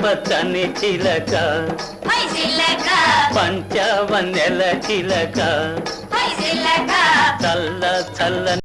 పచ్చని చిలక పంచవన్నెల చిలక. చల్ల చల్ల